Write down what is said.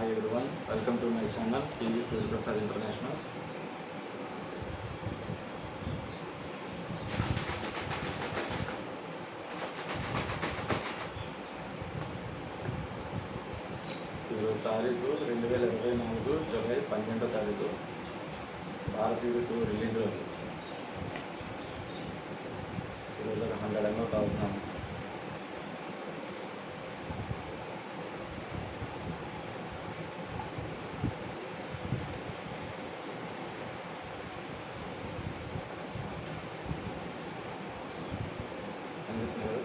Hi everyone welcome to my channel TV Suryaprasad internationals ఈరోజు తారీఖు రెండు వేల ఇరవై నాలుగు జూలై పన్నెండో తారీఖు భారతీయుడు టూ రిలీజ్ రోజు. ఈరోజు ఒక హండ్రెడ్ ఎంఎల్ తాగుతున్నాము and listeners.